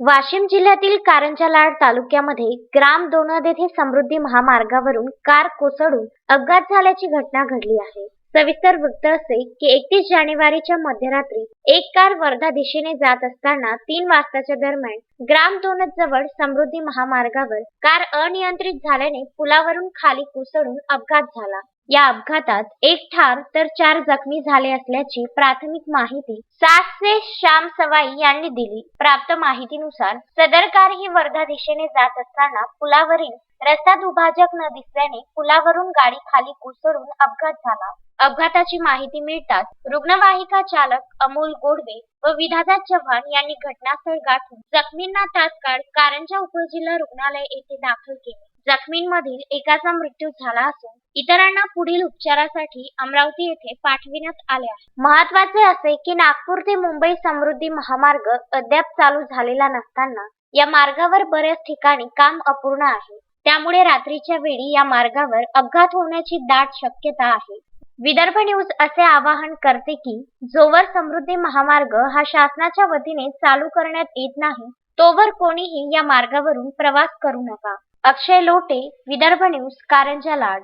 वाशिम जिल्ह्यातील कारंजा लाड तालुक्यामध्ये ग्राम दोनद येथे समृद्धी महामार्गावरून कार कोसळून अपघात झाल्याची घटना घडली आहे. सविस्तर वृत्त असे की एकतीस जानेवारीच्या मध्यरात्री एक कार वर्धा दिशेने जात असताना तीन वाजताच्या दरम्यान ग्राम दोनद जवळ समृद्धी महामार्गावर कार अनियंत्रित झाल्याने पुलावरून खाली कोसळून अपघात झाला. या अपघातात एक ठार तर चार जखमी झाले असल्याची प्राथमिक माहिती सासचे श्याम सवाई यांनी दिली. प्राप्त माहितीनुसार सदर कार ही वर्धा दिशेने जात असताना पुलावरील रस्ता दुभाजक न दिसल्याने पुलावरून गाडी खाली कोसळून अपघात झाला. अपघाताची माहिती मिळताच रुग्णवाहिका चालक अमोल गोडवे व विधाता चव्हाण यांनी घटनास्थळ गाठून जखमींना तात्काळ कारंजा उपजिल्हा रुग्णालय येथे दाखल केले. जखमींमधील एकाचा मृत्यू झाला असून इतरांना पुढील उपचारासाठी अमरावती येथे पाठविण्यात आले आहे. महत्त्वाचे असे की नागपूर ते मुंबई समृद्धी महामार्ग अद्याप चालू झालेला नसताना या मार्गावर बऱ्याच ठिकाणी काम अपूर्ण आहे. त्यामुळे रात्रीच्या वेळी या मार्गावर अपघात होण्याची दाट शक्यता आहे. विदर्भ न्यूज असे आवाहन करते की जोवर समृद्धी महामार्ग हा शासनाच्या वतीने चालू करण्यात येत नाही तोवर कोणीही या मार्गावरून प्रवास करू नका. अक्षय लोटे विदर्भ न्यूज कारंजा लाड.